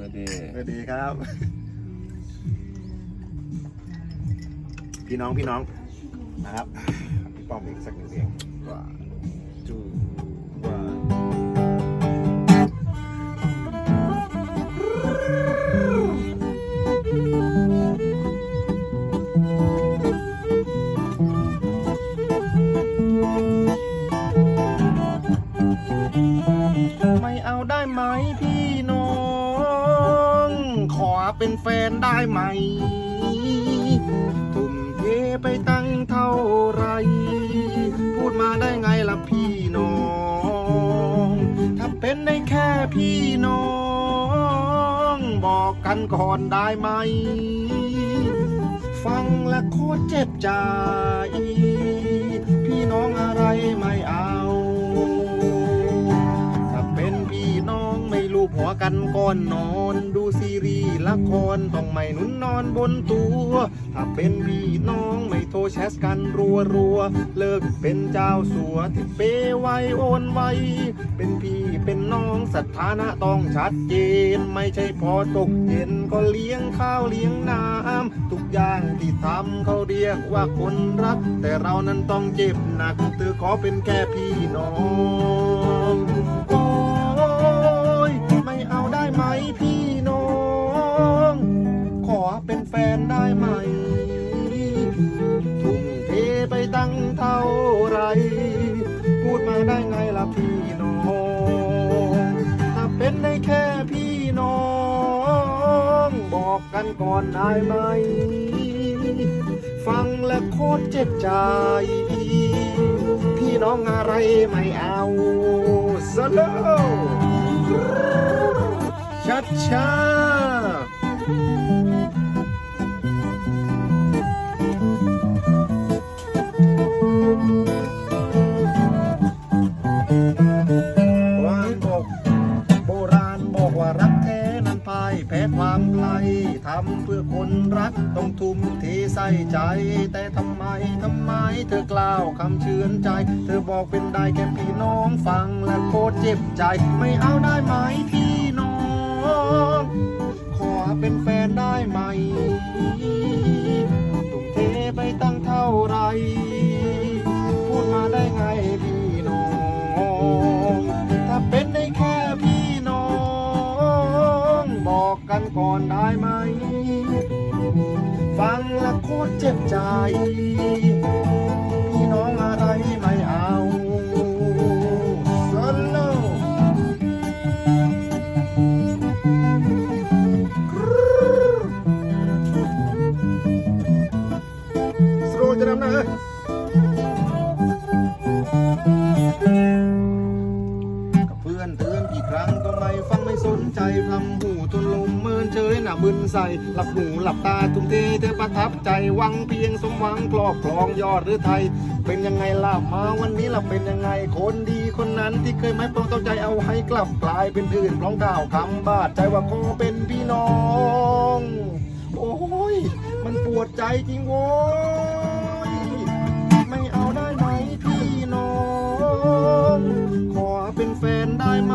สวัสดีสวัสดีครับ พี่น้องพี่น้องนะครับพี่ป้อมอีกสักหนึ่งเสียงว่าจู นแฟนได้ไหม ทุ่มเทไปตั้งเท่าไร พูดมาได้ไงล่ะพี่น้อง ถ้าเป็นได้แค่พี่น้อง บอกกันก่อนได้ไหม ฟังและโคตรเจ็บใจ หัวกันก่อนนอนดูซีรีส์ละครต้องไม่นุ่นนอนบนตัว ถ้าเป็นพี่น้องไม่โทรแชทกันรัวรัวเลิกเป็นเจ้าสัวที่เปไวโอนไวเป็นพี่เป็นน้องสถานะต้องชัดเจน ไม่ใช่พอตกเย็นก็เลี้ยงข้าวเลี้ยงน้ำทุกอย่างที่ทำเขาเรียกว่าคนรัก แต่เรานั้นต้องเจ็บหนักเธอขอเป็นแค่พี่น้อง นแฟนได้ไหม ทุ่มเทไปตั้งเท่าไร พูดมาได้ไงล่ะพี่น้องถ้าเป็นได้แค่พี่น้อง บอกกันก่อนได้ไหม ฟังและโคตรเจ็บใจ พี่น้องอะไรไม่เอาสโลชัดชาามใความไกลทำเพื่อคนรักต้องทุ่มเทใส่ใจ แต่ทำไมทำไมเธอกล่าวคำเชื่อนใจ เธอบอกเป็นได้แค่พี่น้องฟังและโคตรเจ็บใจ ไม่เอาได้ไหมพี่น้อง ขอเป็นแฟนได้ไหม เจ็ นเฉยหน้ามึนใส่หลับหูหลับตาทุ่มเทเธอประทับใจหวังเพียงสมหวังครอบครองยอดหรือไทย เป็นยังไงล่ะมาวันนี้ล่ะเป็นยังไงคนดีคนนั้นที่เคยไม่ปรองต้องใจเอาให้กลับกลายเป็นอื่นร้องดาวคำบาดใจว่าขอเป็นพี่น้อง โอ้ยมันปวดใจจริงโว้ยไม่เอาได้ไหมพี่น้อง ขอเป็นแฟนได้ไหม